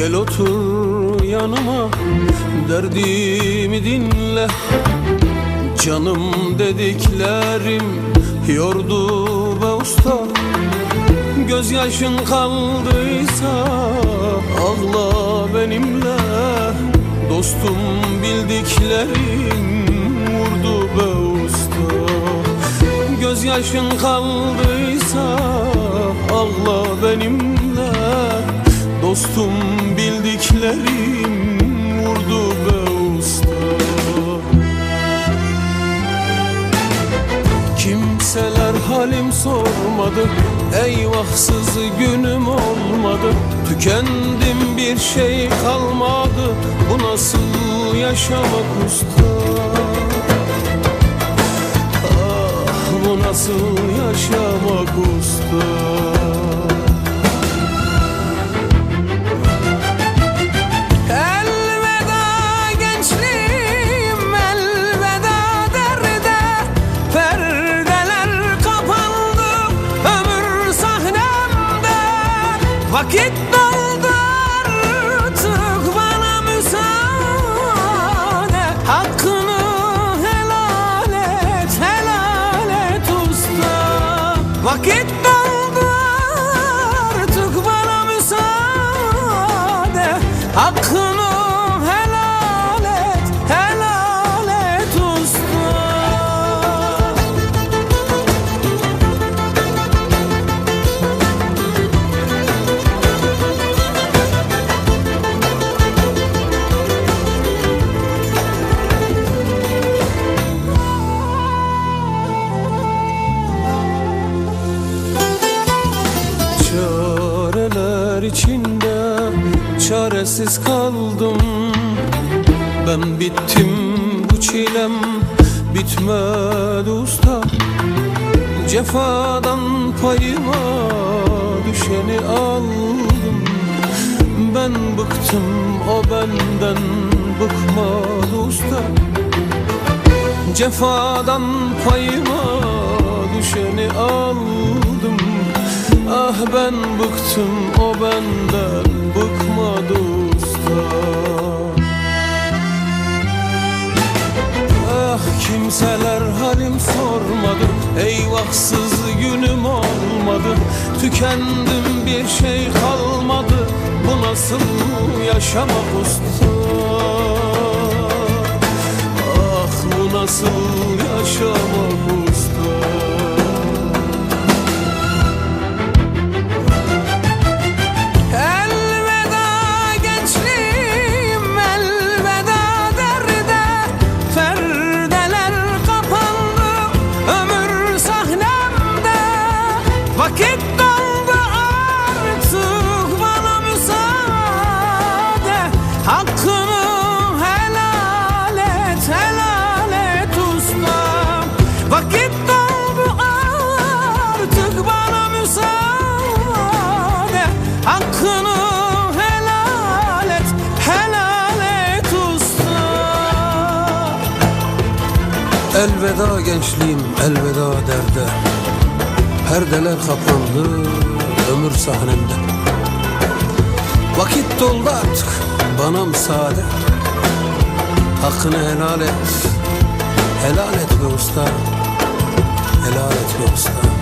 Gel otur yanıma derdimi dinle. Canım dediklerim yordu be usta. Gözyaşın kaldıysa ağla benimle. Dostum bildiklerim vurdu be usta. Gözyaşın kaldıysa ağla benimle. Dostum bildiklerim vurdu be usta. Kimseler halim sormadı Eyvahsız günüm olmadı. Tükendim bir şey kalmadı Bu nasıl yaşamak usta? Ah bu nasıl yaşamak usta Vakit doldu artık bana müsaade. Hakkını helal et helal et usta. Vakit doldu çaresiz kaldım. Ben bittim bu çilem bitmedi usta. Cefadan payıma düşeni aldım. Ben bıktım o benden bıkmadı usta. Cefadan payıma düşeni aldım. Ah ben bıktım o benden Eyvahsız günüm olmadı Tükendim bir şey kalmadı. Bu nasıl yaşamak usta? Ah bu nasıl Elveda gençliğim elveda derde. Perdeler kapandı ömür sahnemde. Vakit doldu artık bana müsaade Hakkını helal et Helal et be usta Helal et be usta